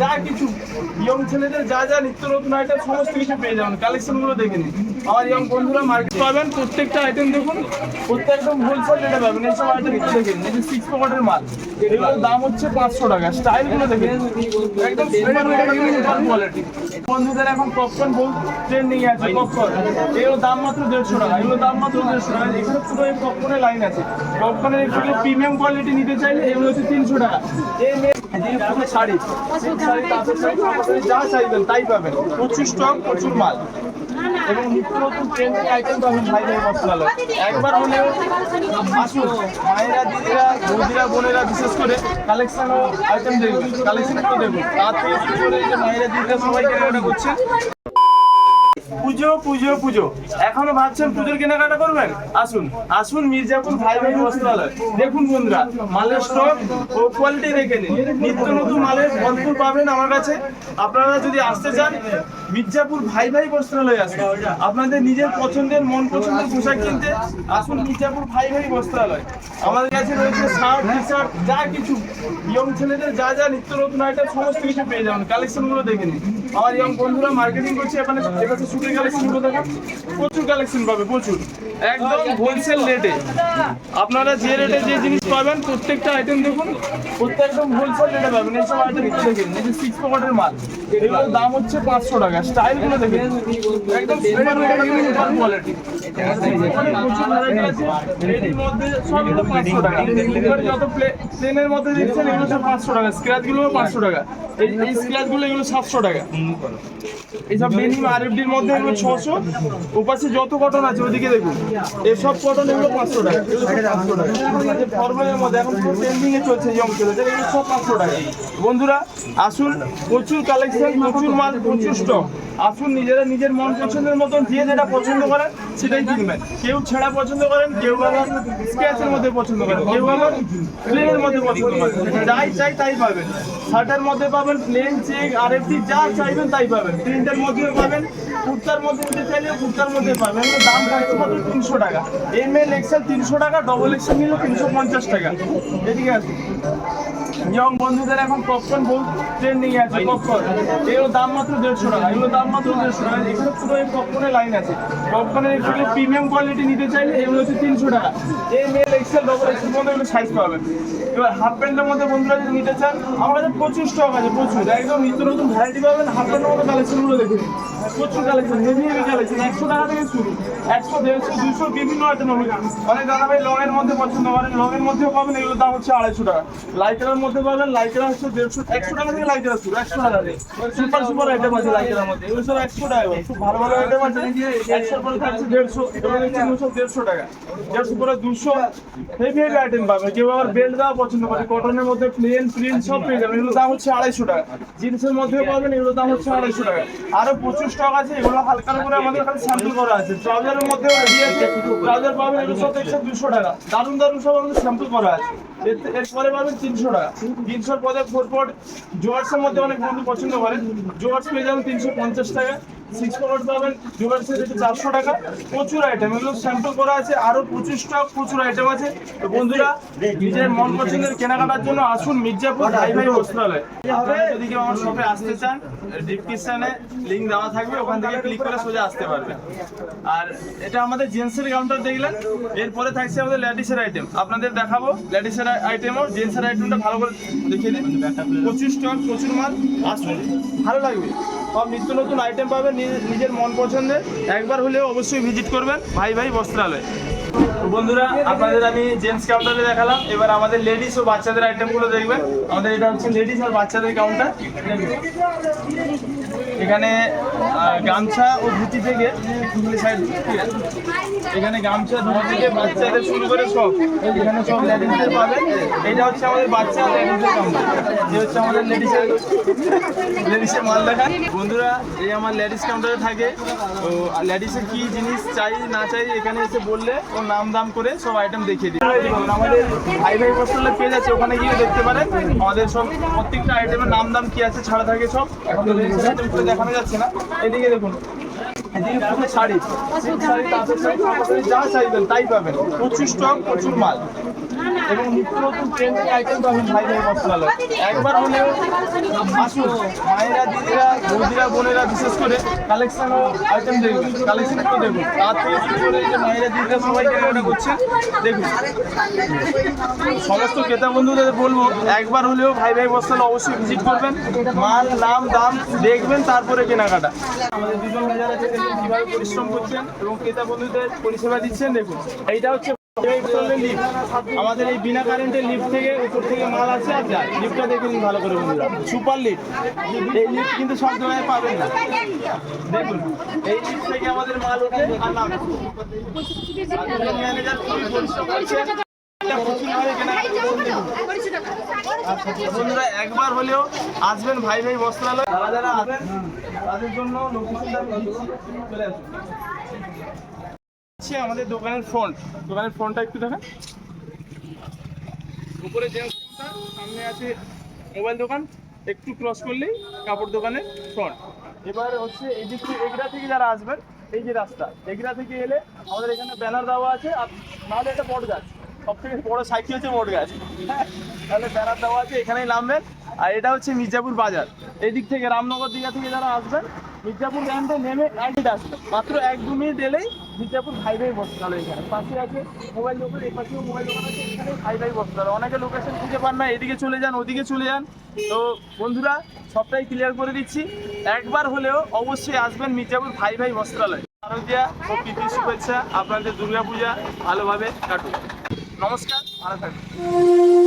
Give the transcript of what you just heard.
যা কিছু। ইয়ং ছেলেদের যা যা নিত্য কিছু পেয়ে যাবেন। কালেকশনগুলো দেখে নিন। ইয়ং মার্কেট পাবেন। প্রত্যেকটা আইটেম দেখুন। পাবেন সিক্স মাল, এগুলোর দাম হচ্ছে পাঁচশো টাকা। স্টাইলগুলো দেখে কোয়ালিটি বন্ধুদের এখন আছে দেড়শো টাকা। এগুলোর দেড়শো টাকা। পপকর্নের লাইন আছে। প্রিমিয়াম কোয়ালিটি নিতে চাইলে এগুলো হচ্ছে তিনশো টাকা। এই এদিকে পুরো যা চাইবেন তাই পাবেন। প্রচুর স্টক, প্রচুর মাল। এবং নিত্য নতুন ট্রেন্ডিং আইটেম পাবেন ভাই ভাই মশলালো একবার হলেও আসুন মায়েরা, দিদিরা, বৌদিরা, বোনেরা বিশেষ করে কালেকশন ও আইটেম দেখবেন কালেকশনগুলো দেখুন তার থেকে শুরু করে যে মায়েরা, দিদিরা সবাই কেনাকাটা করছেন পুজো পুজো পুজো। এখনও ভাবছেন পুজোর কেনাকাটা করবেন? আসুন আসুন মির্জাপুর ভাই ভাই বস্ত্রালয়। দেখুন বন্ধুরা, মালের স্টক ও কোয়ালিটি রেখে নিন। নিত্য নতুন মালের ভরপুর পাবেন আমার কাছে। আপনারা যদি আসতে চান মির্জাপুর ভাই ভাই বস্ত্রালয় আসুন আপনাদের নিজের পছন্দের মন পছন্দের পোশাক কিনতে আসুন মির্জাপুর ভাই ভাই বস্ত্রালয়। আমাদের কাছে রয়েছে শার্ট টি শার্ট যা কিছু। ইয়ং ছেলেদের যা যা নিত্য নতুন আইটেম সমস্ত কিছু পেয়ে যাবেন। কালেকশনগুলো দেখে নিন। আমার ইয়ং বন্ধুরা মার্কেটিং করছে এখানে এখানে কালেকশনগুলো দেখেন। প্রচুর কালেকশন পাবে প্রচুর। একদম হোলসেল রেটে আপনারা যে রেটে যে জিনিস পাবেন প্রত্যেকটা আইটেম দেখুন। প্রত্যেকটা হোলসেল রেটে পাবেন। এইসব আইটেম একটু দেখে নিন। এই যে সিক্স পকেটের মাল এগুলোর দাম হচ্ছে পাঁচশো টাকা। স্টাইলগুলো দেখে। একদম কোয়ালিটি পাঁচশো টাকা এই সাতশো টাকা এইসব মধ্যে এগুলো ছশো ওপাশে যত কটন আছে ওদিকে দেখুন এসব কটন এগুলো পাঁচশো টাকা ফর্মালের মধ্যে এখন পাঁচশো টাকা বন্ধুরা, আসুন, প্রচুর কালেকশন প্রচুর মাল, প্রচুর স্টক আসুন, নিজেরা নিজের মন পছন্দের মতন যে যেটা পছন্দ করেন, সেটাই কেউ ছেঁড়া পছন্দ করেন, কেউ আবার স্কেচের মধ্যে পছন্দ করেন, কেউ আবার প্লেনের মধ্যে পছন্দ করেন। যাই চাই তাই পাবেন। শার্টের মধ্যে পাবেন প্লেন চেক আর যা চাইবেন তাই পাবেন। প্রিন্টের মধ্যেও পাবেন। কুর্তার মধ্যে নিতে চাইলে কুর্তার মধ্যে পাবেন। দাম থাকছে মাত্র তিনশো টাকা। এম এল এক্সেল তিনশো টাকা ডবল এক্সেল নিলে তিনশো পঞ্চাশ টাকা। এদিকে আছে ইয়ং বন্ধুদের এখন পপকর্ন বহু ট্রেন্ডিং আছে পপকর্ন এগুলো দাম মাত্র দেড়শো টাকা এগুলো দাম মাত্র দেড়শো টাকা। এখানে পুরো এই পপকর্নের লাইন আছে। পপকর্নের একটু প্রিমিয়াম কোয়ালিটি নিতে চাইলে এগুলো হচ্ছে তিনশো টাকা। এই মেল এক্সেল ডবল এক্সেল মধ্যে এগুলো সাইজ পাবেন। এবার হাফ প্যান্টের মধ্যে বন্ধুরা যদি নিতে চান, আমার কাছে প্রচুর স্টক আছে, প্রচুর। একদম নিত্য নতুন ভ্যারাইটি পাবেন হাফ প্যান্টের মধ্যে কালেকশনগুলো দেখে নিন। প্রচুর টাকা বিভিন্ন আইটেম দাদা মধ্যে পছন্দ লং এর মধ্যেও পাবেন দাম হচ্ছে টাকা। মধ্যে পাবেন হচ্ছে দেড়শো, একশো টাকা শুরু টাকা সুপার আইটেম আছে এগুলো টাকা দেড়শো এগুলো দেড়শো টাকা। দেড়শো দুশো আইটেম পাবেন কেউ আবার বেল্ট দেওয়া পছন্দ করে কটনের মধ্যে প্লেন প্রিন্ট সব পেয়ে যাবেন। এগুলোর দাম হচ্ছে আড়াইশো টাকা। জিন্সের মধ্যে পাবেন, এগুলোর দাম হচ্ছে আড়াইশো টাকা। আরও প্রচুর স্টক আছে এগুলো হালকা করে আমাদের খালি স্যাম্পল করা আছে। ট্রাউজারের মধ্যে রেডি ট্রাউজার পাবেন একশো একশো দুশো টাকা। দারুণ দারুণ সব আমাদের স্যাম্পল করা আছে। এর- এরপরে পাবেন তিনশো টাকা। তিনশোর পদে ফোর ফোর জোয়ার্সের মধ্যে অনেক বন্ধু পছন্দ করে জোয়ার্স পেয়ে যাবেন তিনশো পঞ্চাশ টাকা। আইটেম করা আছে, আরও প্রচুর আইটেম আছে। বন্ধুরা, নিজের মন পছন্দের কেনাকাটার জন্য আসুন আমার শপে আসতে চান লিংক দেওয়া থাকবে, ওখান থেকে ক্লিক করে সোজা আসতে আর এটা আমাদের জেন্টসের কাউন্টার দেখলেন, এরপরে থাকছে আমাদের লেডিসের আইটেম আপনাদের দেখাবো লেডিসের আইটেমও জেন্টসের আইটেমটা ভালো করে দেখিয়ে দিন প্রচুর স্টক প্রচুর মাল, আসুন, ভালো লাগবে। সব নিত্য নতুন আইটেম পাবেন নিজের মন পছন্দের। একবার হলেও অবশ্যই ভিজিট করবেন। ভাই ভাই, বস্ত্রালয়। বন্ধুরা, আপনাদের আমি জেন্টস কাউন্টারে দেখালাম। এবার আমাদের লেডিস ও বাচ্চাদের আইটেমগুলো দেখবেন। আমাদের এটা হচ্ছে লেডিস আর বাচ্চাদের কাউন্টার এখানে গামছা ও ধুতি থেকে সাইড এখানে গামছা, ধুতি থেকে বাচ্চাদের শুরু করে সব। এখানে সব লেডিসদের পাবেন এটা হচ্ছে আমাদের বাচ্চা লেডিসদের কাউন্টার এই হচ্ছে আমাদের লেডিসের লেডিসের মাল দেখান বন্ধুরা, এই আমার লেডিস কাউন্টারে থাকে। তো লেডিসের কি জিনিস চাই, না চাই, এখানে এসে বললে ও নাম দাম করে সব আইটেম দেখিয়ে দিই আমাদের ভাই ভাই বস্ত্রালয় পেজ আছে ওখানে গিয়ে দেখতে পারেন। আমাদের সব প্রত্যেকটা আইটেমের নাম দাম কি আছে, ছাড়া থাকে সব। এখন দেখানো যাচ্ছে না। এদিকে দেখুন। এদিকে পুরো শাড়ি। যা চাইবেন তাই পাবেন। প্রচুর স্টক প্রচুর মাল। এবং নিত্য নতুন ট্রেন্ডিং আইটেম পাবেন ভাই ভাই বস্ত্রালয় একবার হলেও আসুন মায়েরা, দিদিরা, বৌদিরা, বোনেরা, বিশেষ করে কালেকশন ও আইটেম দেখুন কালেকশনগুলো দেখুন। তার থেকে শুরু করে যে মায়েরা, দিদিরা সবাই কেনাকাটা করছেন দেখুন। সমস্ত ক্রেতা বন্ধুদের বলব, একবার হলেও ভাই ভাই বস্ত্রালয় অবশ্যই ভিজিট করবেন। মাল নাম দাম দেখবেন, তারপরে কেনাকাটা। আমাদের দুজন মেজার আছে দেখুন কীভাবে পরিশ্রম করছেন এবং ক্রেতা বন্ধুদের পরিষেবা দিচ্ছেন, দেখুন। এইটা হচ্ছে আমাদের এই বিনা কারেন্টের লিফট থেকে উপর থেকে মাল আছে আর যায়। লিফটটা দেখে নিন ভালো করে বন্ধুরা। সুপার লিফট এই লিফট কিন্তু সব জায়গায় পাবেন না। দেখুন, এই লিফট থেকে আমাদের মাল ওঠে আর নামে। বন্ধুরা একবার হলেও আসবেন ভাই ভাই বস্ত্রালয় যারা যারা আসবেন তাদের জন্য চলে আসুন। আমাদের দোকানের ফ্রন্ট দোকানের ফ্রন্টটা একটু দেখেন। উপরে জেন্টস সামনে আছে মোবাইল দোকান। একটু ক্রস করলেই কাপড় দোকানের ফ্রন্ট এবার হচ্ছে এই দিক থেকে এগরা থেকে যারা আসবেন এই যে রাস্তা এগরা থেকে এলে আমাদের এখানে ব্যানার দেওয়া আছে। আর নাহলে একটা বট গাছ সব থেকে বড় সাইকেল হচ্ছে হ্যাঁ, তাহলে ব্যানার দেওয়া আছে এখানেই নামবেন। আর এটা হচ্ছে মির্জাপুর বাজার। এদিক থেকে রামনগর দিঘা থেকে যারা আসবেন মির্জাপুর গ্যান্ডে নেমে একই আসবেন মাত্র এক দু মিনিট এলেই মির্জাপুর ভাই বসতে এখানে। পাশে আছে মোবাইল দোকান এই পাশেও মোবাইল দোকান আছে এখানে ভাই বসতে অনেকে লোকেশন খুঁজে পান না এদিকে চলে যান ওদিকে চলে যান। তো বন্ধুরা সবটাই ক্লিয়ার করে দিচ্ছি। একবার হলেও অবশ্যই আসবেন মির্জাপুর ভাই ভাই বস্ত্রালয় শারদীয়া ও প্রীতি শুভেচ্ছা আপনাদের দুর্গাপূজা ভালোভাবে কাটুক। নমস্কার ভালো থাকবেন।